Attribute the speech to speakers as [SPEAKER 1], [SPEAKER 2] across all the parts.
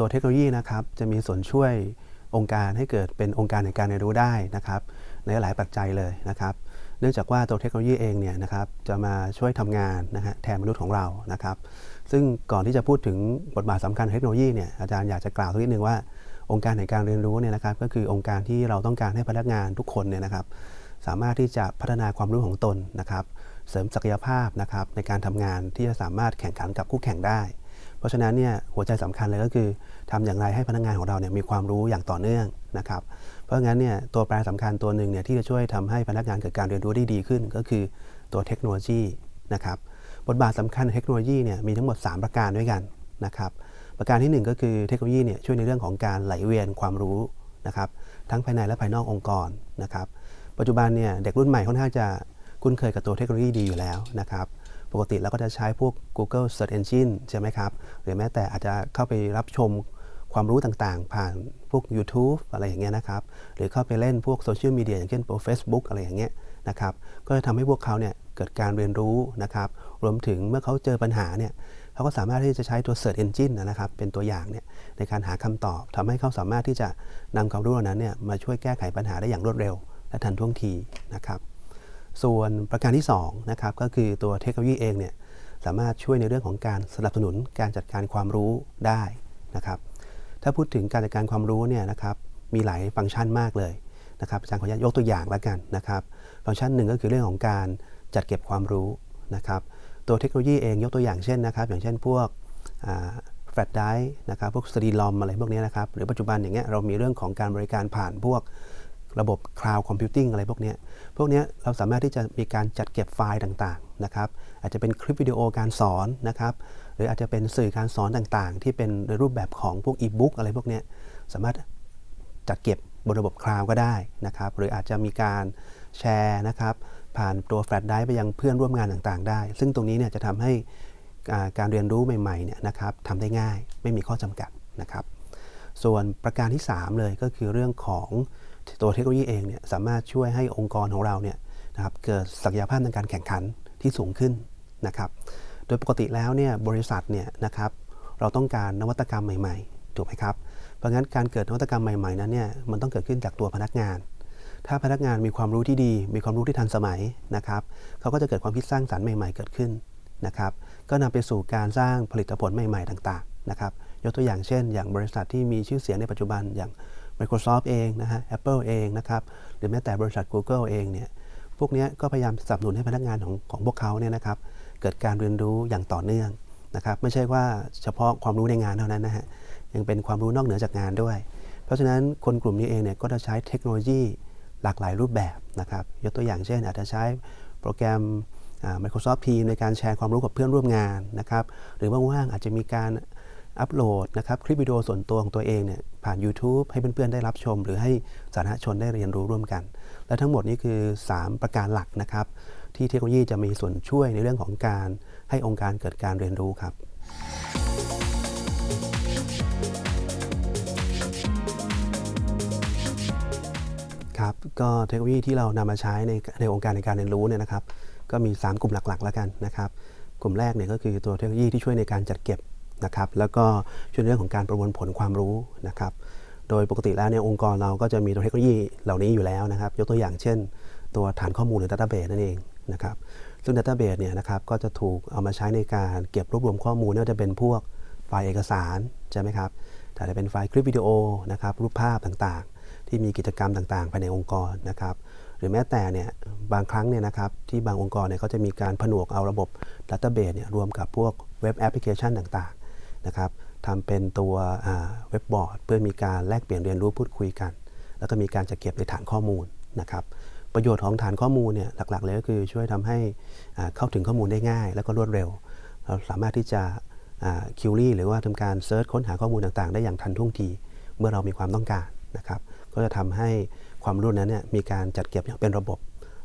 [SPEAKER 1] ครับสำหรับตัวเทคโนโลยีนะครับจะมีส่วนช่วยองค์การให้เกิดเป็นองค์การในการเรียนรู้ได้นะครับในหลายปัจจัยเลยนะครับ เนื่องจากว่าตัวเทคโนโลยีเองเนี่ยนะครับจะมาช่วยทำงานนะฮะแทนมนุษย์ของเรานะครับ ซึ่งก่อนที่จะพูดถึงบทบาทสำคัญของเทคโนโลยีเนี่ยอาจารย์อยากจะกล่าวสักนิดนึงว่าองค์การแห่งการเรียนรู้เนี่ยนะครับก็คือองค์การที่เราต้องการให้พนักงานทุกคนเนี่ยนะครับ สามารถที่จะพัฒนาความรู้ของตนนะครับ เสริมศักยภาพนะครับในการทำงานที่จะสามารถแข่งขันกับคู่แข่งได้ เพราะฉะนั้นเนี่ยหัวใจสำคัญเลยก็คือทำอย่างไรให้พนักงานของเราเนี่ยมีความรู้อย่างต่อเนื่องนะครับ เพราะงั้นเนี่ยตัวแปรสำคัญตัวหนึ่งเนี่ยที่จะช่วยทำให้พนักงานเกิดการเรียนรู้ได้ดีขึ้น ก็คือตัวเทคโนโลยีนะครับบทบาทสำคัญเทคโนโลยีเนี่ยมีทั้งหมด 3 ประการด้วยกันนะครับประการทีหนึ่1 ก็คือเทคโนโลยีเนี่ยช่วยในเรื่องของการไหลเวียนความรู้นะครับทั้งภายในและภายนอกองค์กรนะครับปัจจุบันเนี่ยเด็กรุ่นใหม่ค่อนข้างจะคุ้นเคยกับตัวเทคโนโลยีดีอยู่แล้วนะครับ ปกติเราก็จะใช้พวก Google Search Engine ใช่ไหมครับ หรือแม้แต่อาจจะเข้าไปรับชมความรู้ต่างๆ ผ่านพวก YouTube อะไรอย่างเงี้ยนะครับ หรือเข้าไปเล่นพวกโซเชียลมีเดียอย่างเช่นพวก Facebook อะไรอย่างเงี้ยนะครับ ก็จะทำให้พวกเขาเนี่ยเกิดการเรียนรู้นะครับ รวมถึงเมื่อเขาเจอปัญหาเนี่ยเขาก็สามารถที่จะใช้ตัว Search Engine นะครับ เป็นตัวอย่างเนี่ยในการหาคำตอบทำให้เขาสามารถที่จะนำความรู้เหล่านั้นเนี่ยมาช่วยแก้ไขปัญหาได้อย่างรวดเร็ว และทันท่วงทีนะครับ ส่วนประการที่2นะครับก็คือตัวเทคโนโลยีเองเนี่ยสามารถช่วยในเรื่องของการสนับสนุนการจัดการความรู้ได้นะครับ ถ้าพูดถึงการจัดการความรู้เนี่ยนะครับมีหลายฟังก์ชันมากเลยนะครับอาจารย์ขออนุญาตยกตัวอย่างแล้วกันนะครับฟังก์ชันหนึ่งก็คือเรื่องของการจัดเก็บความรู้นะครับตัวเทคโนโลยีเองยกตัวอย่างเช่นนะครับ อย่างเช่นพวกแฟลชไดร์นะครับพวกสตรีลอมอะไรพวกนี้นะครับหรือปัจจุบันอย่างเงี้ยเรามีเรื่องของการบริการผ่านพวก ระบบ Cloud Computing อะไรพวกนี้พวกนี้เราสามารถที่จะมีการจัดเก็บไฟล์ต่างๆนะครับ อาจจะเป็นคลิปวิดีโอการสอนนะครับ หรืออาจจะเป็นสื่อการสอนต่างๆ ที่เป็นในรูปแบบของพวกอีบุ๊กอะไรพวกนี้สามารถจัดเก็บบนระบบคลาวก็ได้นะครับ หรืออาจจะมีการแชร์นะครับ ผ่านตัวแฟลชไดร์ไปยังเพื่อนร่วมงานต่างๆ ได้ ซึ่งตรงนี้เนี่ยจะทำให้การเรียนรู้ใหม่ๆเนี่ยนะครับทำได้ง่ายไม่มีข้อจำกัดนะครับ ส่วนประการที่ 3 เลยก็คือเรื่องของ ตัวเทคโนโลยีเองเนี่ยสามารถช่วยให้องค์กรของเราเนี่ยนะครับเกิดศักยภาพในการแข่งขันที่สูงขึ้นนะครับโดยปกติแล้วเนี่ยบริษัทเนี่ยนะครับเราต้องการนวัตกรรมใหม่ๆถูกไหมครับเพราะงั้นการเกิดนวัตกรรมใหม่ๆนั้นเนี่ยมันต้องเกิดขึ้นจากตัวพนักงาน ถ้าพนักงานมีความรู้ที่ดี มีความรู้ที่ทันสมัยนะครับเขาก็จะเกิดความคิดสร้างสรรค์ใหม่ ๆ เกิดขึ้นนะครับก็นำไปสู่การสร้างผลิตผลใหม่ ๆ ต่างๆนะครับยกตัวอย่างเช่น อย่างบริษัทที่มีชื่อเสียงในปัจจุบันอย่าง Microsoft เองนะฮะ Apple เองนะครับหรือแม้แต่บริษัท Google เองเนี่ยพวกนี้ก็พยายามสนับสนุนให้พนักงานของของพวกเขาเนี่ยนะครับเกิดการเรียนรู้อย่างต่อเนื่องนะครับไม่ใช่ว่าเฉพาะความรู้ในงานเท่านั้นนะฮะยังเป็นความรู้นอกเหนือจากงานด้วย เพราะฉะนั้นคนกลุ่มนี้เองเนี่ยก็จะใช้เทคโนโลยีหลากหลายรูปแบบนะครับยกตัวอย่างเช่น อาจจะใช้โปรแกรม Microsoft Teams ในการแชร์ความรู้กับเพื่อนร่วมงานนะครับหรือว่างๆอาจจะมีการ อัปโหลดนะครับคลิปวิดีโอส่วนตัวของตัวเองเนี่ยผ่าน YouTube ให้เพื่อนๆได้รับชม หรือให้สาธารณชนได้เรียนรู้ร่วมกัน และทั้งหมดนี้คือ 3 ประการหลักนะครับ ที่เทคโนโลยีจะมีส่วนช่วยในเรื่องของการให้องค์การเกิดการเรียนรู้ครับครับก็เทคโนโลยีที่เรานำมาใช้ในในองค์การในการเรียนรู้เนี่ยนะครับ ก็มี 3 กลุ่มหลักๆ แล้วกันนะครับ กลุ่มแรกเนี่ยก็คือตัวเทคโนโลยีที่ช่วยในการจัดเก็บ นะครับแล้วก็ช่วยในเรื่องของการประมวลผลความรู้นะครับโดยปกติแล้วเนี่ยองค์กรเราก็จะมีเทคโนโลยีเหล่านี้อยู่แล้วนะครับ ยกตัวอย่างเช่น ตัวฐานข้อมูลหรือดัตต้าเบสนั่นเองนะครับซึ่งดัตต้าเบสเนี่ยนะครับก็จะถูกเอามาใช้ในการเก็บรวบรวมข้อมูลไม่ว่าจะเป็นพวกไฟล์เอกสารใช่ไหมครับแต่จะเป็นไฟล์คลิปวิดีโอนะครับรูปภาพต่างๆ ที่มีกิจกรรมต่างๆ ภายในองค์กรนะครับหรือแม้แต่เนี่ยบางครั้งเนี่ยนะครับที่บางองค์กรเนี่ยเขาจะมีการผนวกเอาระบบดัตต้าเบสเนี่ยรวมกับพวกเว็บแอปพลิเคชันต่าง นะครับทำเป็นตัวเว็บบอร์ด เพื่อมีการแลกเปลี่ยนเรียนรู้พูดคุยกัน แล้วก็มีการจัดเก็บในฐานข้อมูลนะครับประโยชน์ของฐานข้อมูลเนี่ยหลักๆ เลยก็คือช่วยทำให้เข้าถึงข้อมูลได้ง่าย แล้วก็รวดเร็ว เราสามารถที่จะคิวรี่หรือว่าทำการเซิร์ชค้นหาข้อมูลต่างๆ ได้อย่างทันท่วงทีเมื่อเรามีความต้องการนะครับก็จะทำให้ความรู้นั้นเนี่ยมีการจัดเก็บอย่างเป็นระบบ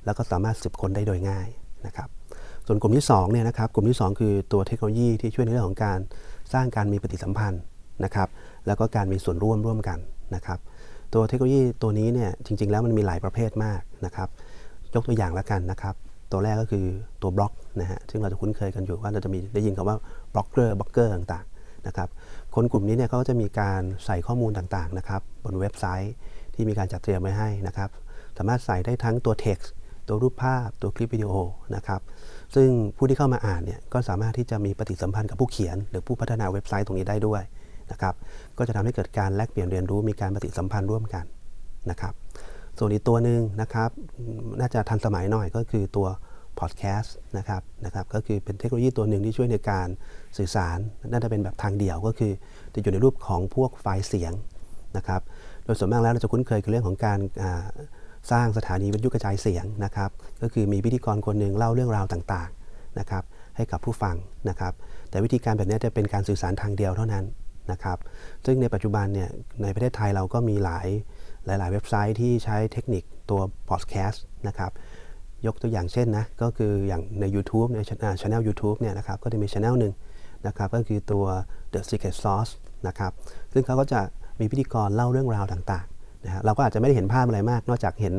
[SPEAKER 1] แล้วก็สามารถสืบค้นได้โดยง่ายนะครับส่วนกลุ่มที่2เนี่ยนะครับกลุ่มที่ 2 คือตัวเทคโนโลยีที่ช่วยในเรื่องของการ สร้างการมีปฏิสัมพันธ์นะครับ แล้วก็การมีส่วนร่วมร่วมกันนะครับ ตัวเทคโนโลยีตัวนี้เนี่ยจริง ๆ แล้วมันมีหลายประเภทมากนะครับ ยกตัวอย่างล้วกันนะครับ ตัวแรกก็คือตัวบล็อกนะฮะซึ่งเราจะคุ้นเคยกันอยู่ว่าเราจะมีได้ยินคำว่าบล็อกเกอร์บล็อกเกอร์ต่างๆนะครับคนกลุ่มนี้เนี่ยเขาก็จะมีการใส่ข้อมูลต่างๆนะครับบนเว็บไซต์ที่มีการจัดเตรียมไว้ให้นะครับ สามารถใส่ได้ทั้งตัว text ตัวรูปภาพตัวคลิปวิดีโอนะครับ ซึ่งผู้ที่เข้ามาอ่านเนี่ยก็สามารถที่จะมีปฏิสัมพันธ์กับผู้เขียน หรือผู้พัฒนาเว็บไซต์ตรงนี้ได้ด้วยนะครับก็จะทำให้เกิดการแลกเปลี่ยนเรียนรู้มีการปฏิสัมพันธ์ร่วมกันนะครับส่วนอีกตัวหนึ่งนะครับน่าจะทันสมัยหน่อยก็คือตัวพอดแคสต์นะครับนะครับก็คือเป็นเทคโนโลยีตัวหนึ่งที่ช่วยในการสื่อสาร น่าจะเป็นแบบทางเดี่ยวก็คือ จะอยู่ในรูปของพวกไฟล์เสียงนะครับโดยส่วนมากแล้วเราจะคุ้นเคยกับเรื่องของการอ สร้างสถานีวิทยุกระจายเสียงนะครับ ก็คือมีพิธีกรคนหนึ่งเล่าเรื่องราวต่างๆนะครับ ให้กับผู้ฟังนะครับ แต่วิธีการแบบนี้จะเป็นการสื่อสารทางเดียวเท่านั้นนะครับ ซึ่งในปัจจุบันเนี่ยในประเทศไทยเราก็มีหลายหลาย ๆ เว็บไซต์ที่ใช้เทคนิคตัวพอดแคสต์นะครับยกตัวอย่างเช่นนะก็คืออย่างใน YouTube ในช anel YouTube เนี่ยนะครับก็จะมีช anel หนึ่งนะครับก็คือตัว The Secret Sauce นะครับซึ่งเขาก็จะมีพิธีกรเล่าเรื่องราวต่างๆ นะฮะเราก็อาจจะไม่ได้เห็นภาพอะไรมาก นอกจากเห็น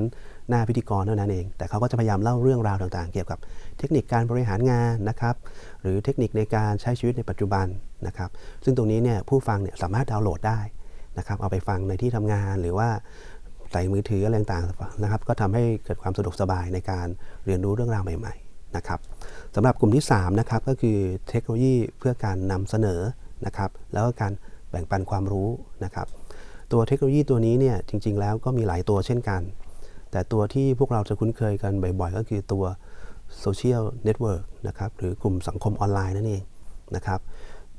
[SPEAKER 1] หน้าพิธีกรเท่านั้นเอง แต่เขาก็จะพยายามเล่าเรื่องราวต่างๆ เกี่ยวกับเทคนิคการบริหารงานนะครับ หรือเทคนิคในการใช้ชีวิตในปัจจุบันนะครับ ซึ่งตรงนี้เนี่ยผู้ฟังเนี่ยสามารถดาวน์โหลดได้นะครับเอาไปฟังในที่ทำงานหรือว่าใส่มือถืออะไรต่างๆนะครับ ก็ทำให้เกิดความสะดวกสบายในการเรียนรู้เรื่องราวใหม่ ๆนะครับสำหรับกลุ่มที่3นะครับก็คือเทคโนโลยีเพื่อการนำเสนอนะครับ แล้วก็การแบ่งปันความรู้นะครับ ตัวเทคโนโลยีตัวนี้เนี่ยจริง ๆ แล้วก็มีหลายตัวเช่นกัน แต่ตัวที่พวกเราจะคุ้นเคยกันบ่อยๆ ก็คือตัวโซเชียลเน็ตเวิร์กนะครับหรือกลุ่มสังคมออนไลน์นั่นเองนะครับ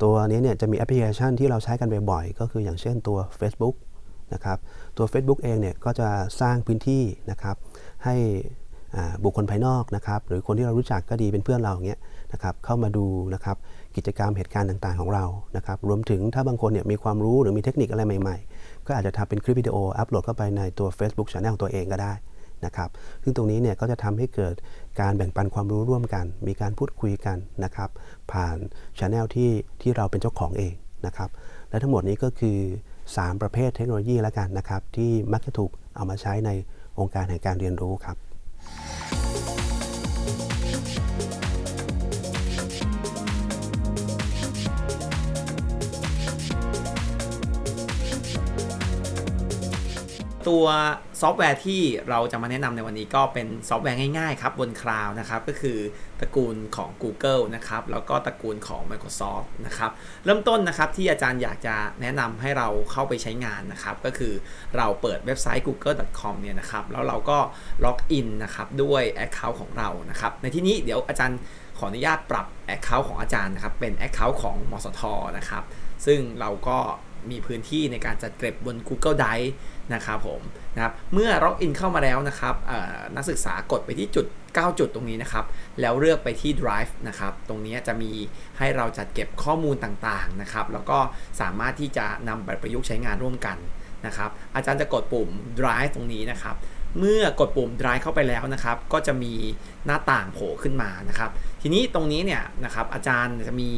[SPEAKER 1] ตัวนี้เนี่ยจะมีแอปพลิเคชันที่เราใช้กันบ่อยๆ ก็คืออย่างเช่นตัว Facebook นะครับตัว Facebook เองเนี่ยก็จะสร้างพื้นที่นะครับให้บุคคลภายนอกนะครับหรือคนที่เรารู้จักก็ดีเป็นเพื่อนเราอย่างเงี้ยนะครับเข้ามาดูนะครับกิจกรรมเหตุการณ์ต่างๆของเรานะครับรวมถึงถ้าบางคนเนี่ยมีความรู้หรือมีเทคนิคอะไรใหม่ๆ ก็อาจจะทำเป็นคลิปวิดีโออัปโหลดเข้าไปในตัว Facebook Channel ของตัวเองก็ได้นะครับซึ่งตรงนี้เนี่ยก็จะทำให้เกิดการแบ่งปันความรู้ร่วมกัน มีการพูดคุยกันนะครับผ่าน Channel ที่ที่เราเป็นเจ้าของเองนะครับและทั้งหมดนี้ก็คือ 3 ประเภทเทคโนโลยีแล้วกันนะครับที่มักจะถูกเอามาใช้ในองค์การแห่งการเรียนรู้ครับ
[SPEAKER 2] ตัวซอฟต์แวร์ที่เราจะมาแนะนำในวันนี้ก็เป็นซอฟต์แวร์ง่ายๆครับบนคลาวด์นะครับก็คือตระกูลของ Google นะครับแล้วก็ตระกูลของ Microsoft นะครับเริ่มต้นนะครับที่อาจารย์อยากจะแนะนำให้เราเข้าไปใช้งานนะครับก็คือเราเปิดเว็บไซต์ google.com เนี่ยนะครับแล้วเราก็ล็อกอินนะครับด้วย Account ของเรานะครับในที่นี้เดี๋ยวอาจารย์ขออนุญาตปรับ Account ของอาจารย์นะครับเป็น Account ของมสทนะครับซึ่งเราก็ มีพื้นที่ในการจัดเก็บบน Google Drive นะครับผมนะครับเมื่อล็อกอินเข้ามาแล้วนะครับนักศึกษากดไปที่จุด 9 จุดตรงนี้นะครับ แล้วเลือกไปที่ Drive นะครับ ตรงนี้จะมีให้เราจัดเก็บข้อมูลต่างๆนะครับ แล้วก็สามารถที่จะนำไปประยุกต์ใช้งานร่วมกันนะครับ อาจารย์จะกดปุ่ม Drive ตรงนี้นะครับ เมื่อกดปุ่ม Drive เข้าไปแล้วนะครับ ก็จะมีหน้าต่างโผล่ขึ้นมานะครับ ทีนี้ตรงนี้เนี่ยนะครับอาจารย์จะมี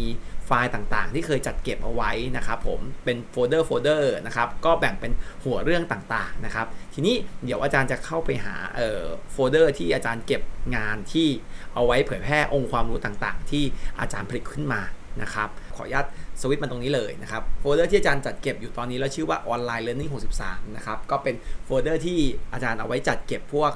[SPEAKER 2] ไฟล์ต่างๆ ที่เคยจัดเก็บเอาไว้นะครับผมเป็นโฟลเดอร์โฟลเดอร์นะครับก็แบ่งเป็นหัวเรื่องต่างๆนะครับทีนี้เดี๋ยวอาจารย์จะเข้าไปหาโฟลเดอร์ที่อาจารย์เก็บงานที่เอาไว้เผยแพร่องค์ความรู้ต่างๆ ที่อาจารย์ผลิตขึ้นมานะครับขออนุญาตสวิตช์มาตรงนี้เลยนะครับโฟลเดอร์ที่อาจารย์จัดเก็บอยู่ตอนนี้แล้วชื่อว่า Online Learning 63นะครับก็เป็นโฟลเดอร์ที่อาจารย์เอาไว้จัดเก็บพวก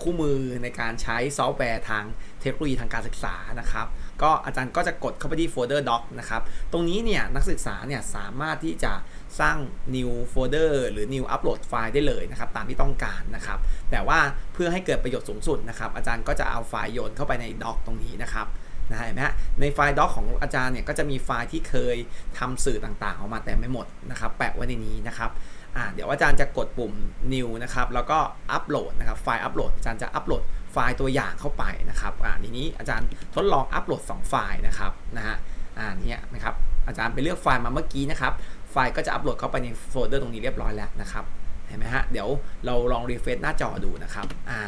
[SPEAKER 2] คู่มือในการใช้ซอฟต์แวร์ทางเทคโนโลยีทางการศึกษานะครับ ก็อาจารย์ก็จะกดเข้าไปที่โฟลเดอร์ doc นะครับ ตรงนี้เนี่ยนักศึกษาเนี่ยสามารถที่จะสร้าง new folder หรือ new upload ไฟล์ได้เลยนะครับ ตามที่ต้องการนะครับ แต่ว่าเพื่อให้เกิดประโยชน์สูงสุดนะครับ อาจารย์ก็จะเอาไฟล์โยนเข้าไปใน doc ตรงนี้นะครับนะเห็นไหมฮะในไฟล์ doc ของอาจารย์เนี่ยก็จะมีไฟล์ที่เคยทำสื่อต่างๆออกมาแต่ไม่หมดนะครับ แปะไว้ในนี้นะครับ อ่าเดี๋ยวอาจารย์จะกดปุ่ม new นะครับแล้วก็อัปโหลดนะครับไฟล์อัปโหลดอาจารย์จะอัปโหลดไฟล์ตัวอย่างเข้าไปนะครับอ่าทีนี้อาจารย์ทดลองอัปโหลด 2 ไฟล์นะครับนะฮะอ่าเนี่ยนะครับอาจารย์ไปเลือกไฟล์มาเมื่อกี้นะครับไฟล์ก็จะอัปโหลดเข้าไปในโฟลเดอร์ตรงนี้เรียบร้อยแล้วนะครับเห็นไหมฮะเดี๋ยวเราลองรีเฟรชหน้าจอดูนะครับอ่า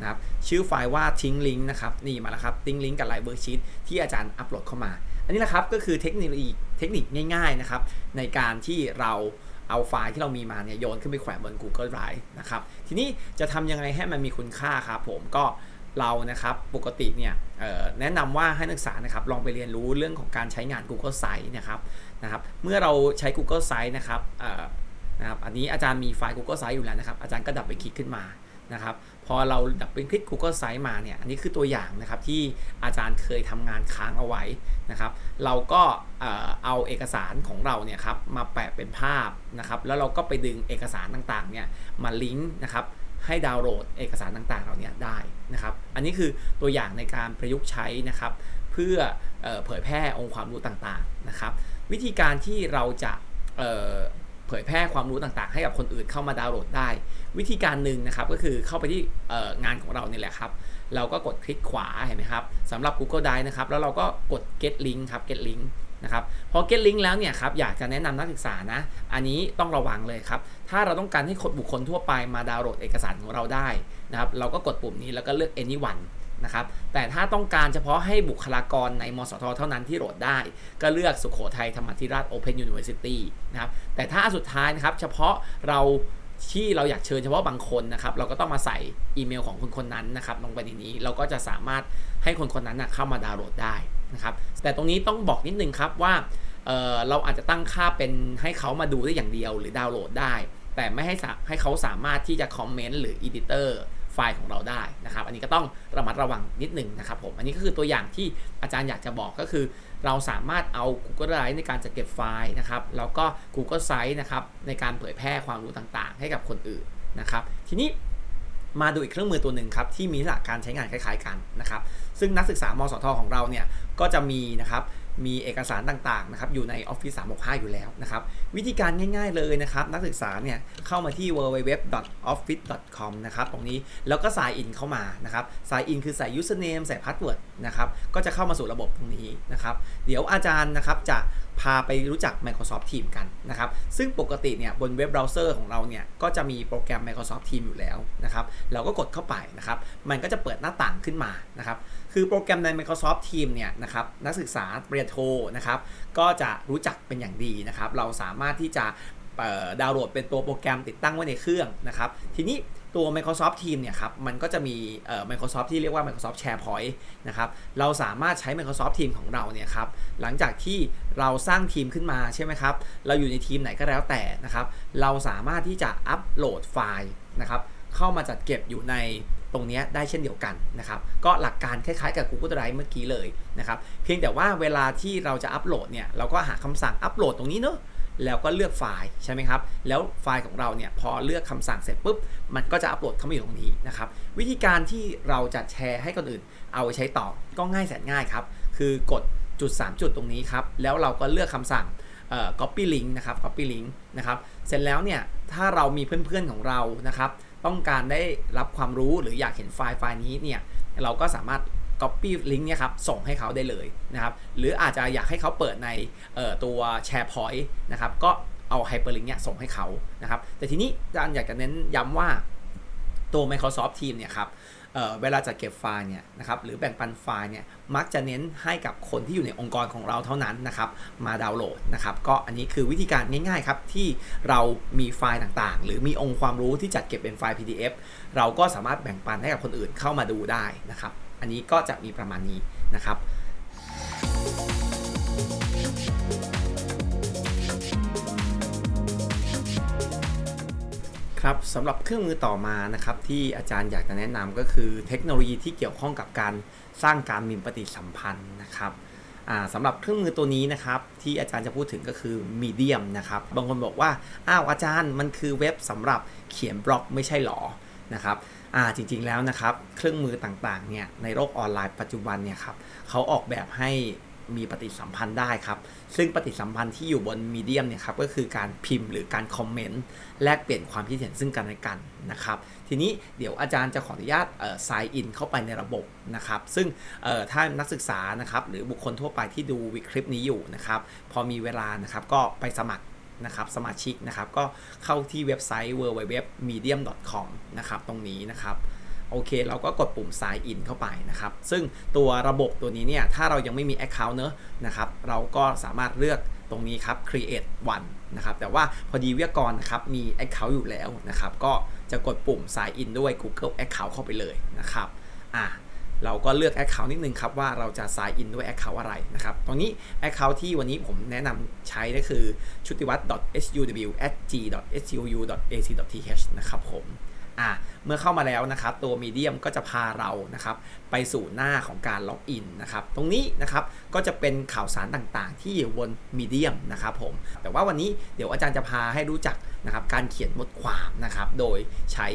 [SPEAKER 2] นะครับชื่อไฟล์ว่าทิ้งลิงก์นะครับนี่มาแล้วครับทิ้งลิงก์กับไลน์เวิร์ชีตที่อาจารย์อัปโหลดเข้ามา อันนี้แหละครับก็คือเทคนิคเทคนิคง่ายๆนะครับในการที่เรา เอาไฟล์ที่เรามีมาเนี่ยโยนขึ้นไปแขวนบน Google Drive นะครับ ทีนี้จะทำยังไงให้มันมีคุณค่าครับผมก็เรานะครับปกติเนี่ยแนะนำว่าให้นักศึกษานะครับลองไปเรียนรู้เรื่องของการใช้งาน Google Sites นะครับนะครับ เมื่อเราใช้ Google Sites นะครับนะครับ อันนี้อาจารย์มีไฟล์ Google Sites อยู่แล้วนะครับ อาจารย์ก็ดับไปคลิกขึ้นมานะครับ พอเราดับเป็นคลิก Google Sites มาเนี่ย อันนี้คือตัวอย่างนะครับที่อาจารย์เคยทำงานค้างเอาไว้นะครับ เราก็เอาเอกสารของเราเนี่ยครับมาแปะเป็นภาพนะครับ แล้วเราก็ไปดึงเอกสารต่างๆเนี่ยมาลิงก์นะครับให้ดาวน์โหลดเอกสารต่างๆ เหล่านี้ได้นะครับ อันนี้คือตัวอย่างในการประยุกต์ใช้นะครับ เพื่อเผยแพร่องค์ความรู้ต่างๆนะครับ วิธีการที่เราจะ เผยแพร่ความรู้ต่างๆ ให้กับคนอื่นเข้ามาดาวน์โหลดได้ วิธีการหนึ่งนะครับก็คือเข้าไปที่งานของเราเนี่ยแหละครับ เราก็กดคลิกขวาเห็นไหมครับสำหรับ Google Drive นะครับแล้วเราก็กด get link ครับ get link นะครับพอ get link แล้วเนี่ยครับอยากจะแนะนำนักศึกษานะ อันนี้ต้องระวังเลยครับถ้าเราต้องการให้คนบุคคลทั่วไปมาดาวน์โหลดเอกสารของเราได้นะครับเราก็กดปุ่มนี้แล้วก็เลือก anyone นะครับแต่ถ้าต้องการเฉพาะให้บุคลากรในมสทเท่านั้นที่โหลดได้ ก็เลือกสุขโขทัยธรรมธิราช Open University นะครับแต่ถ้าสุดท้ายนะครับเฉพาะเราที่เราอยากเชิญเฉพาะบางคนนะครับ เราก็ต้องมาใส่อีเมลของคนคนนั้นนะครับลงไปในนี้เราก็จะสามารถให้คนคนนั้นนะเข้ามาดาวน์โหลดได้นะครับแต่ตรงนี้ต้องบอกนิดนึงครับว่าเเราอาจจะตั้งค่าเป็นให้เขามาดูได้อย่างเดียวหรือดาวน์โหลดได้ แต่ไม่ให้ให้เขาสามารถที่จะคอมเมนต์หรืออีดิเตอร์ ไฟล์ของเราได้นะครับ อันนี้ก็ต้องระมัดระวังนิดหนึ่งนะครับผมอันนี้ก็คือตัวอย่างที่อาจารย์อยากจะบอกก็คือ เราสามารถเอา Google Drive ในการจัดเก็บไฟล์นะครับแล้วก็ Google Site นะครับในการเผยแพร่ความรู้ต่างๆ ให้กับคนอื่นนะครับ ทีนี้มาดูอีกเครื่องมือตัวหนึ่งครับที่มีหลักการใช้งานคล้ายๆกันนะครับ ซึ่งนักศึกษามสทของเราเนี่ยก็จะมีนะครับ มีเอกสารต่างๆนะครับอยู่ใน Office 365 อยู่แล้วนะครับวิธีการง่ายๆเลยนะครับนักศึกษาเนี่ยเข้ามาที่ www.office.com นะครับตรงนี้แล้วก็สายอินเข้ามานะครับสายอินคือใส่ username ใส่ password นะครับก็จะเข้ามาสู่ระบบตรงนี้นะครับเดี๋ยวอาจารย์นะครับจะ พาไปรู้จัก Microsoft Teams กันนะครับ ซึ่งปกติเนี่ยบนเว็บเบราว์เซอร์ของเราเนี่ยก็จะมีโปรแกรม Microsoft Teams อยู่แล้วนะครับ เราก็กดเข้าไปนะครับ มันก็จะเปิดหน้าต่างขึ้นมานะครับ คือโปรแกรมใน Microsoft Teams เนี่ยนะครับนักศึกษาปริญญาโทนะครับ ก็จะรู้จักเป็นอย่างดีนะครับ เราสามารถที่จะดาวน์โหลดเป็นตัวโปรแกรมติดตั้งไว้ในเครื่องนะครับ ทีนี้ ตัว Microsoft Teams เนี่ยครับมันก็จะมี Microsoft ที่เรียกว่า Microsoft SharePoint นะครับเราสามารถใช้ Microsoft Teams ของเราเนี่ยครับหลังจากที่เราสร้างทีมขึ้นมาใช่ไหมครับเราอยู่ในทีมไหนก็แล้วแต่นะครับเราสามารถที่จะอัปโหลดไฟล์นะครับเข้ามาจัดเก็บอยู่ในตรงนี้ได้เช่นเดียวกันนะครับก็หลักการคล้ายๆกับ Google Drive เมื่อกี้เลยนะครับเพียงแต่ว่าเวลาที่เราจะอัปโหลดเนี่ยเราก็หาคำสั่งอัปโหลดตรงนี้เนอะ แล้วก็เลือกไฟล์ใช่ไหมครับแล้วไฟล์ของเราเนี่ยพอเลือกคำสั่งเสร็จปุ๊บมันก็จะอัปโหลดเข้ามาอยู่ตรงนี้นะครับวิธีการที่เราจะแชร์ให้คนอื่น เอาไปใช้ต่อก็ง่ายแสนง่ายครับคือกดจุด 3 จุดตรงนี้ครับแล้วเราก็เลือกคำสั่งเอ่อ copy link นะครับ copy link นะครับเสร็จแล้วเนี่ยถ้าเรามีเพื่อนๆของเรานะครับต้องการได้รับความรู้หรืออยากเห็นไฟล์ไฟล์นี้เนี่ยเราก็สามารถ copy link เนี่ยครับส่งให้เขาได้เลยนะครับหรืออาจจะอยากให้เขาเปิดในตัว SharePoint นะครับก็เอา hyperlink เนี่ยส่งให้เขานะครับแต่ทีนี้อาจารย์อยากจะเน้นย้ำว่าตัว Microsoft Teams เนี่ยครับเเวลาจะเก็บไฟล์เนี่ยนะครับหรือแบ่งปันไฟล์เนี่ยมักจะเน้นให้กับคนที่อยู่ในองค์กรของเราเท่านั้นนะครับมาดาวน์โหลดนะครับก็อันนี้คือวิธีการง่ายๆครับที่เรามีไฟล์ต่างๆ หรือมีองค์ความรู้ที่จัดเก็บเป็นไฟล์ PDF เราก็สามารถแบ่งปันให้กับคนอื่นเข้ามาดูได้นะครับ อันนี้ก็จะมีประมาณนี้นะครับครับสำหรับเครื่องมือต่อมานะครับที่อาจารย์อยากจะแนะนำก็คือเทคโนโลยีที่เกี่ยวข้องกับการสร้างการมีปฏิสัมพันธ์นะครับสำหรับเครื่องมือตัวนี้นะครับที่อาจารย์จะพูดถึงก็คือ Medium นะครับบางคนบอกว่าอ้าวอาจารย์มันคือเว็บสำหรับเขียนบล็อกไม่ใช่หรอนะครับ อ่าจริงๆแล้วนะครับ เครื่องมือต่างๆเนี่ยในโลกออนไลน์ปัจจุบันเนี่ยครับเขาออกแบบให้มีปฏิสัมพันธ์ได้ครับ ซึ่งปฏิสัมพันธ์ที่อยู่บนมีเดียมเนี่ยครับก็คือการพิมพ์หรือการคอมเมนต์แลกเปลี่ยนความคิดเห็นซึ่งกันและกันนะครับ ทีนี้เดี๋ยวอาจารย์จะขออนุญาตเอ่อ sign in เข้าไปในระบบนะครับ ซึ่งถ้านักศึกษานะครับหรือบุคคลทั่วไปที่ดูวิคลิปนี้อยู่นะครับ พอมีเวลานะครับก็ไปสมัคร นะครับสมาชิกนะครับ ก็เข้าที่เว็บไซต์ www.medium.com นะครับตรงนี้นะครับโอเค เราก็กดปุ่ม sign in เข้าไปนะครับ ซึ่งตัวระบบตัวนี้เนี่ย ถ้าเรายังไม่มี account เนอะนะครับ เราก็สามารถเลือกตรงนี้ครับ create one นะครับ แต่ว่าพอดีวิทยากรนะครับ มี account อยู่แล้วนะครับ ก็จะกดปุ่ม sign in ด้วย Google account เข้าไปเลยนะครับ อะ เราก็เลือก Account นิดนึงครับว่าเราจะ sign in ด้วย Account อะไรนะครับ ตรงนี้ Account ที่วันนี้ผมแนะนำใช้ก็คือชุติวัฒน์ suw@g.scu.ac.th นะครับผมอะเมื่อเข้ามาแล้วนะครับ ตัว Medium ก็จะพาเรานะครับ ไปสู่หน้าของการล็อกอินนะครับ ตรงนี้นะครับก็จะเป็นข่าวสารต่างๆ ที่อยู่บน Medium นะครับผม แต่ว่าวันนี้เดี๋ยวอาจารย์จะพาให้รู้จักนะครับ การเขียนบทความนะครับ โดยใช้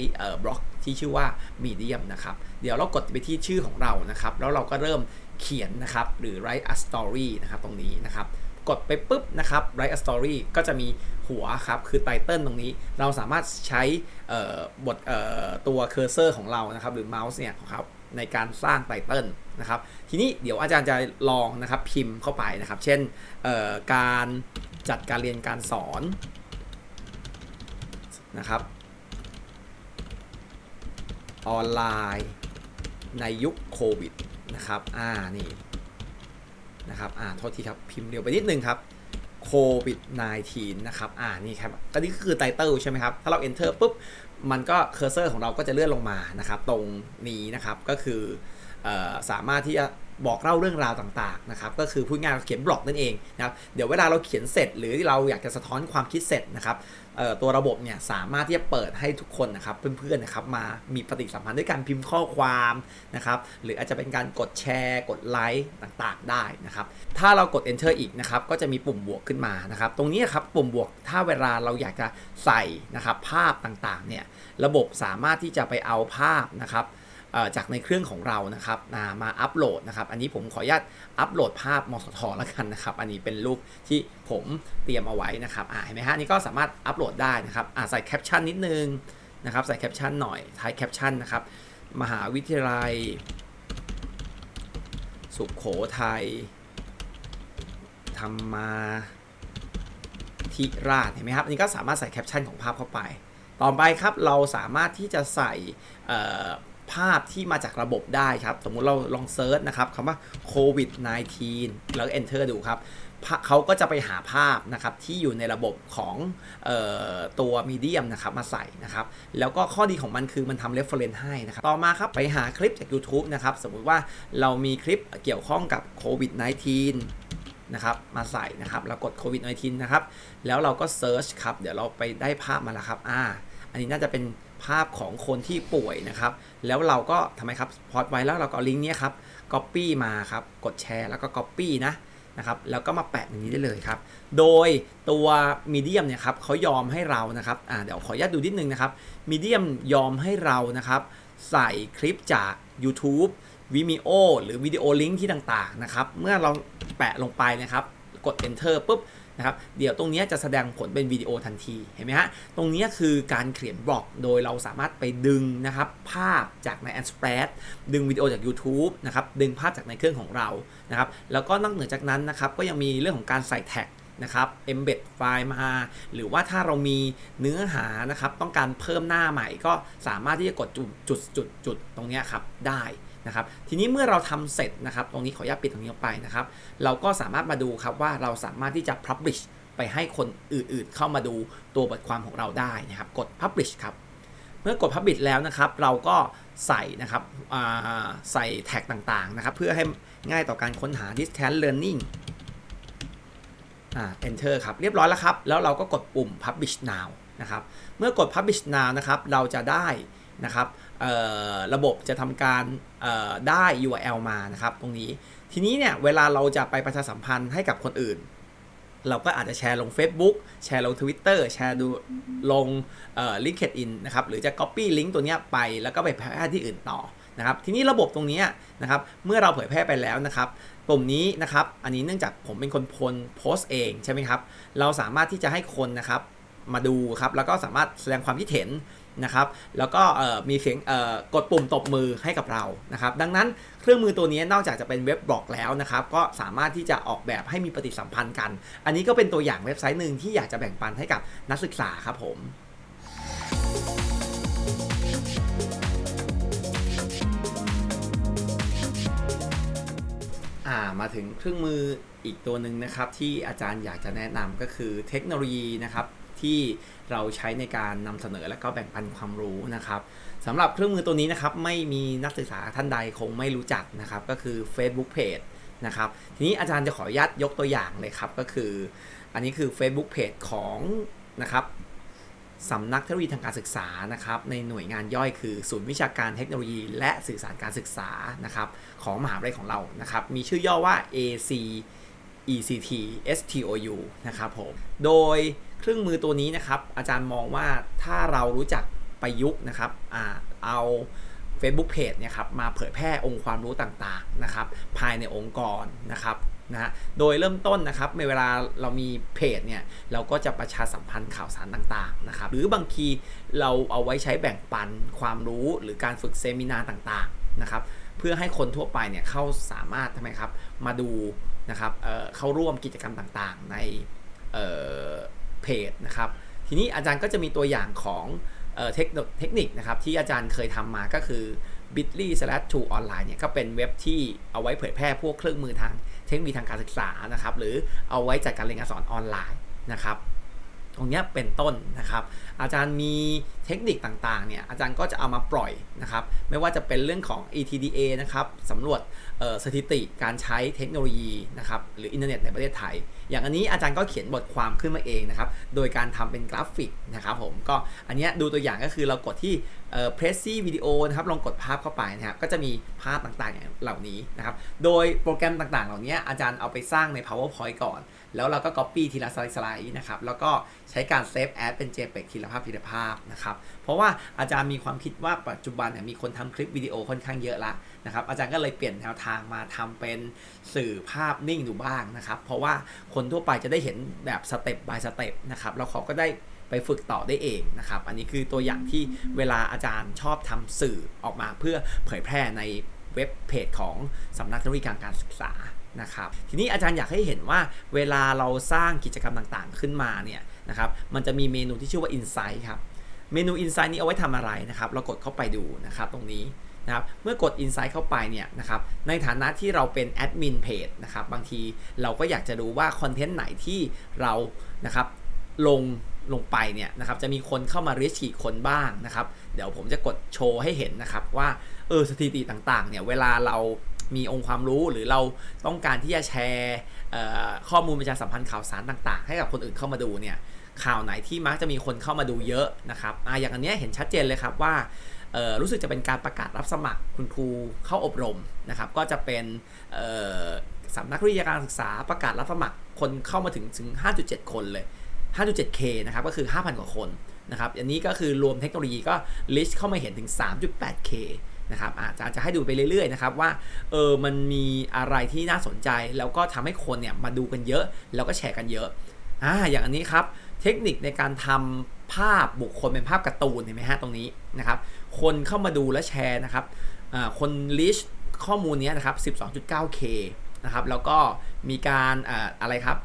[SPEAKER 2] บล็อก ที่ชื่อว่า Medium นะครับ เดี๋ยวเรากดไปที่ชื่อของเรานะครับ แล้วเราก็เริ่มเขียนนะครับ หรือ write a story นะครับ ตรงนี้นะครับ กดไปปุ๊บนะครับ write a story ก็จะมีหัวครับ คือไตเติลตรงนี้ เราสามารถใช้บทตัวเคอร์เซอร์ของเรานะครับ หรือเมาส์เนี่ยครับในการสร้างไตเติลนะครับ ทีนี้เดี๋ยวอาจารย์จะลองนะครับพิมพ์เข้าไปนะครับ เช่นการจัดการเรียนการสอนนะครับ ออนไลน์ในยุคโควิดนะครับ อ่า นี่ นะครับ อ่า โทษทีครับ พิมพ์เร็วไปนิดนึงครับ โควิด -19 นะครับ อ่า นี่ครับอันนี้ก็คือไตเติลใช่ไหมครับ ถ้าเรา enter ปุ๊บ มันก็เคอร์เซอร์ของเราก็จะเลื่อนลงมา นะครับ ตรงนี้นะครับ ก็คือออสามารถที่จะ บอกเล่าเรื่องราวต่างๆนะครับก็คือพูดง่ายเราเขียนบล็อกนั่นเองนะครับเดี๋ยวเวลาเราเขียนเสร็จ หรือเราอยากจะสะท้อนความคิดเสร็จนะครับตัวระบบเนี่ยสามารถที่จะเปิดให้ทุกคนนะครับเพื่อนๆนะครับมามีปฏิสัมพันธ์ด้วยการพิมพ์ข้อความนะครับหรืออาจจะเป็นการกดแชร์ กดไลค์ต่างๆได้นะครับถ้าเรากด enter อีกนะครับก็จะมีปุ่มบวกขึ้นมานะครับตรงนี้ครับปุ่มบวกถ้าเวลาเราอยากจะใส่นะครับภาพต่างๆเนี่ยระบบสามารถที่จะไปเอาภาพนะครับ จากในเครื่องของเรานะครับมาอัปโหลดนะครับ อันนี้ผมขออนุญาตอัปโหลดภาพมสทแล้วกันนะครับ อันนี้เป็นรูปที่ผมเตรียมเอาไว้นะครับเห็นไหมฮะนี่ก็สามารถอัปโหลดได้นะครับใส่แคปชั่นนิดนึงนะครับใส่แคปชั่นหน่อยท้ายแคปชั่นนะครับมหาวิทยาลัย สุขโขทัยธรรมาธิราชเห็นไหมครับอันนี้ก็สามารถใส่แคปชั่นของภาพเข้าไป ต่อไปครับเราสามารถที่จะใส่ ภาพที่มาจากระบบได้ครับ สมมุติเราลองเซิร์ชนะครับคำว่าโควิด -19 แล้ว enter ดูครับเขาก็จะไปหาภาพนะครับที่อยู่ในระบบของออตัวมีเดียมนะครับมาใส่นะครับแล้วก็ข้อดีของมันคือมันทำ reference ให้นะครับต่อมาครับไปหาคลิปจาก YouTube นะครับสมมุติว่าเรามีคลิปเกี่ยวข้องกับโควิด -19 นะครับมาใส่นะครับเรากดโควิด -19 นะครับแล้วเราก็เซิร์ชครับเดี๋ยวเราไปได้ภาพมาแล้วครับอ่าอันนี้น่าจะเป็น ภาพของคนที่ป่วยนะครับ แล้วเราก็ทำไมครับพอดไว้แล้วเราก็ลิงก์นี้ครับ Copy มาครับกดแชร์แล้วก็ Copy นะนะครับแล้วก็มาแปะอย่างนี้ได้เลยครับ โดยตัว Medium เนี่ยครับเขายอมให้เรานะครับอ่าเดี๋ยวขออนุญาตดูนิดนึงนะครับ Medium ยอมให้เรานะครับ ใส่คลิปจาก YouTube Vimeo หรือวิดีโอลิงก์ที่ต่างๆนะครับ เมื่อเราแปะลงไปนะครับ กด enter ปุ๊บ นะครับเดี๋ยวตรงนี้จะแสดงผลเป็นวิดีโอทันทีเห็นไหมฮะตรงนี้คือการเขียนบล็อกโดยเราสามารถไปดึงนะครับภาพจากใน a d s p r e a d ดึงวิดีโอจาก YouTube นะครับดึงภาพจากในเครื่องของเรานะครับแล้วก็นอกเหนือจากนั้นนะครับก็ยังมีเรื่องของการใส่แท็กนะครับ embed ไฟล์มา หรือว่าถ้าเรามีเนื้อหานะครับ ต้องการเพิ่มหน้าใหม่ก็สามารถที่จะกดจุดจุดจุดจุดตรงนี้ครับได้ นะครับทีนี้เมื่อเราทำเสร็จนะครับตรงนี้ขออนุญาตปิดตรงนี้ออกไปนะครับเราก็สามารถมาดูครับว่าเราสามารถที่จะ publish ไปให้คนอื่นๆ เข้ามาดูตัวบทความของเราได้นะครับ กด publish ครับ เมื่อกด publish แล้วนะครับ เราก็ใส่นะครับใส่แท็กต่างๆนะครับ เพื่อให้ง่ายต่อการค้นหา distance learning อ่า enter ครับ เรียบร้อยแล้วครับ แล้วเราก็กดปุ่ม publish now นะครับ เมื่อกด publish now นะครับ เราจะได้นะครับ ระบบจะทำการได้ URL มานะครับตรงนี้ ทีนี้เนี่ยเวลาเราจะไปประชาสัมพันธ์ให้กับคนอื่น เราก็อาจจะแชร์ลง Facebook แชร์ลง Twitter แชร์ดูลงเอ่อ LinkedIn นะครับหรือจะ Copy ลิงก์ตัวนี้ไปแล้วก็ไปแพร่ที่อื่นต่อนะครับทีนี้ระบบตรงนี้นะครับเมื่อเราเผยแพร่ไปแล้วนะครับปุ่มนี้นะครับอันนี้เนื่องจากผมเป็นคนพลโพสต์เองใช่ไหมครับเราสามารถที่จะให้คนนะครับมาดูครับแล้วก็สามารถแสดงความคิดเห็น นะครับ แล้วก็มีเสียงกดปุ่มตบมือให้กับเรานะครับ ดังนั้นเครื่องมือตัวนี้นอกจากจะเป็นเว็บบล็อกแล้วนะครับ ก็สามารถที่จะออกแบบให้มีปฏิสัมพันธ์กัน อันนี้ก็เป็นตัวอย่างเว็บไซต์หนึ่งที่อยากจะแบ่งปันให้กับนักศึกษาครับผมมาถึงเครื่องมืออีกตัวหนึ่งนะครับที่อาจารย์อยากจะแนะนำก็คือเทคโนโลยีนะครับ ที่เราใช้ในการนำเสนอและก็แบ่งปันความรู้นะครับสำหรับเครื่องมือตัวนี้นะครับไม่มีนักศึกษาท่านใดคงไม่รู้จักนะครับ ก็คือ Facebook Page นะครับทีนี้อาจารย์จะขออนุญาตยกตัวอย่างเลยครับ ก็คือ อันนี้คือ Facebook Page ของนะครับสำนักเทคโนโลยีทางการศึกษานะครับในหน่วยงานย่อยคือ ศูนย์วิชาการเทคโนโลยี และสื่อสารการศึกษานะครับของมหาวิทยาลัยของเรานะครับมีชื่อย่อว่า AC ECT STOU นะครับผมโดย เครื่องมือตัวนี้นะครับ อาจารย์มองว่าถ้าเรารู้จักประยุกต์นะครับอเอา Facebook Page เนี่ยครับมาเผยแพร่องค์ความรู้ต่างๆนะครับ ภายในองค์กรนะครับนะฮะโดยเริ่มต้นนะครับในเวลาเรามีเพจเนี่ยเราก็จะประชาสัมพันธ์ข่าวสารต่างๆนะครับหรือบางทีเราเอาไว้ใช้แบ่งปันความรู้หรือการฝึกเซมินาต่างๆนะครับเพื่อให้คนทั่วไปเนี่ยเข้าสามารถทำไมครับมาดูนะครับเเข้าร่วมกิจกรรมต่างๆ ใน เพจนะครับทีนี้อาจารย์ก็จะมีตัวอย่างของเทคเทคนิคนะครับที่อาจารย์เคยทำมาก็คือ bit.ly slash to online เนี่ยก็เป็นเว็บที่เอาไว้เผยแพร่พวกเครื่องมือทางเทคโนโลยีทางการศึกษานะครับหรือเอาไว้จัดการเรียนการสอนออนไลน์นะครับตรงนี้เป็นต้นนะครับ อาจารย์มีเทคนิคต่างๆเนี่ยอาจารย์ก็จะเอามาปล่อยนะครับ ไม่ว่าจะเป็นเรื่องของ ETDA นะครับสำรวจ สถิติการใช้เทคโนโลยีนะครับหรืออินเทอร์เน็ตในประเทศไทย อย่างอันนี้อาจารย์ก็เขียนบทความขึ้นมาเองนะครับโดยการทำเป็นกราฟิกนะครับผมก็อันนี้ดูตัวอย่างก็คือเรากดที่เพรสซี่วิดีโอนะครับลองกดภาพเข้าไปนะครับก็จะมีภาพต่างๆเหล่านี้นะครับโดยโปรแกรมต่างๆ เหล่านี้อาจารย์เอาไปสร้างใน powerpoint ก่อน แล้วเราก็ copy ทีละสไลด์นะครับแล้วก็ใช้การเซฟแอดเป็น JPEG ทีละภาพทีละภาพนะครับเพราะว่าอาจารย์มีความคิดว่าปัจจุบันเนี่ยมีคนทำคลิปวิดีโอค่อนข้างเยอะละ นะครับอาจารย์ก็เลยเปลี่ยนแนวทางมาทำเป็นสื่อภาพนิ่งดูบ้างนะครับ เพราะว่าคนทั่วไปจะได้เห็นแบบสเต็ป by สเต็ปนะครับแล้วเขาก็ได้ไปฝึกต่อได้เองนะครับ อันนี้คือตัวอย่างที่เวลาอาจารย์ชอบทำสื่อออกมาเพื่อเผยแพร่ในเว็บเพจของสำนักเทคโนโลยีการการศึกษานะครับทีนี้อาจารย์อยากให้เห็นว่าเวลาเราสร้างกิจกรรมต่างๆ ขึ้นมาเนี่ยนะครับมันจะมีเมนูที่ชื่อว่า Insight ครับ เมนู Insight นี้เอาไว้ทำอะไรนะครับ เรากดเข้าไปดูนะครับตรงนี้นะครับเมื่อกด Insight เข้าไปเนี่ยนะครับในฐานะที่เราเป็นแอดมินเพจนะครับบางทีเราก็อยากจะดูว่าคอนเทนต์ไหนที่เรานะครับลงลงไปเนี่ยนะครับจะมีคนเข้ามาเรียกกี่คนบ้างนะครับ เดี๋ยวผมจะกดโชว์ให้เห็นนะครับว่าเออสถิติต่างๆเนี่ยเวลาเรามีองค์ความรู้หรือเราต้องการที่จะแชร์ข้อมูลประชาสัมพันธ์ข่าวสารต่าง ๆ ให้กับคนอื่นเข้ามาดูเนี่ย ข่าวไหนที่มักจะมีคนเข้ามาดูเยอะนะครับออย่างอันนี้เห็นชัดเจนเลยครับว่ารู้สึกจะเป็นการประกาศรับสมัครคุณครูเข้าอบรมนะครับ ก็จะเป็นสำนักวิทยาการศึกษาประกาศรับสมัครคนเข้ามาถึงถึง 5.7 คนเลย 5.7K นะครับก็คือ 5,000 กว่าคนนะครับอันนี้ก็คือรวมเทคโนโลยีก็ลิสต์เข้ามาเห็นถึง 3.8K นะครับอาจารย์จะให้ดูไปเรื่อยๆนะครับว่าเออมันมีอะไรที่น่าสนใจแล้วก็ทำให้คนเนี่ยมาดูกันเยอะ แล้วก็แชร์กันเยอะอ่าอย่างอันนี้ครับ เทคนิคในการทำภาพบุคคลเป็นภาพการ์ตูนเห็นไหมฮะตรงนี้นะครับ คนเข้ามาดูและแชร์นะครับคนลิสต์ข้อมูลนี้นะครับ 12.9K นะครับ แล้วก็มีการอะไรครับ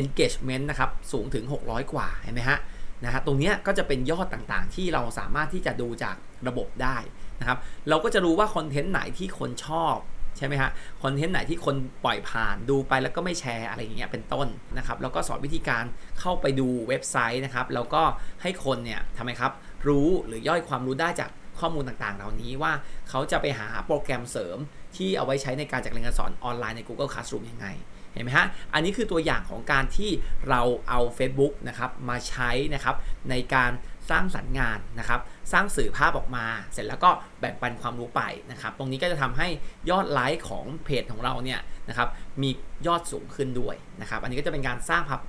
[SPEAKER 2] engagement นะครับ สูงถึง 600 กว่า เห็นไหมฮะ นะฮะ ตรงนี้ก็จะเป็นยอดต่างๆ ที่เราสามารถที่จะดูจากระบบได้นะครับ เราก็จะรู้ว่าคอนเทนต์ไหนที่คนชอบ ใช่ไหมฮะคอนเทนต์ไหนที่คนปล่อยผ่านดูไปแล้วก็ไม่แชร์อะไรอย่างเงี้ยเป็นต้นนะครับแล้วก็สอนวิธีการเข้าไปดูเว็บไซต์นะครับแล้วก็ให้คนเนี่ยทำไมครับรู้หรือย่อยความรู้ได้จากข้อมูลต่างๆ เหล่านี้ว่าเขาจะไปหาโปรแกรมเสริม ที่เอาไว้ใช้ในการจัดการเรียนการสอนออนไลน์ใน Google Classroom ยังไงเห็นไหมฮะ อันนี้คือตัวอย่างของการที่เราเอา Facebook นะครับมาใช้นะครับในการ สร้างสรรค์งานนะครับ สร้างสื่อภาพออกมา เสร็จแล้วก็แบ่งปันความรู้ไปนะครับ ตรงนี้ก็จะทำให้ยอดไลค์ของเพจของเราเนี่ยนะครับ มียอดสูงขึ้นด้วยนะครับ อันนี้ก็จะเป็นการสร้างภาพ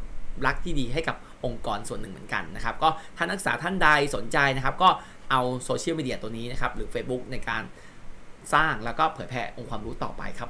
[SPEAKER 2] ลักษณ์ที่ดีให้กับองค์กรส่วนหนึ่งเหมือนกันนะครับ ก็ท่านนักศึกษาท่านใดสนใจนะครับ ก็เอาโซเชียลมีเดียตัวนี้นะครับ หรือ Facebook ในการสร้างแล้วก็เผยแพร่องค์ความรู้ต่อไปครับ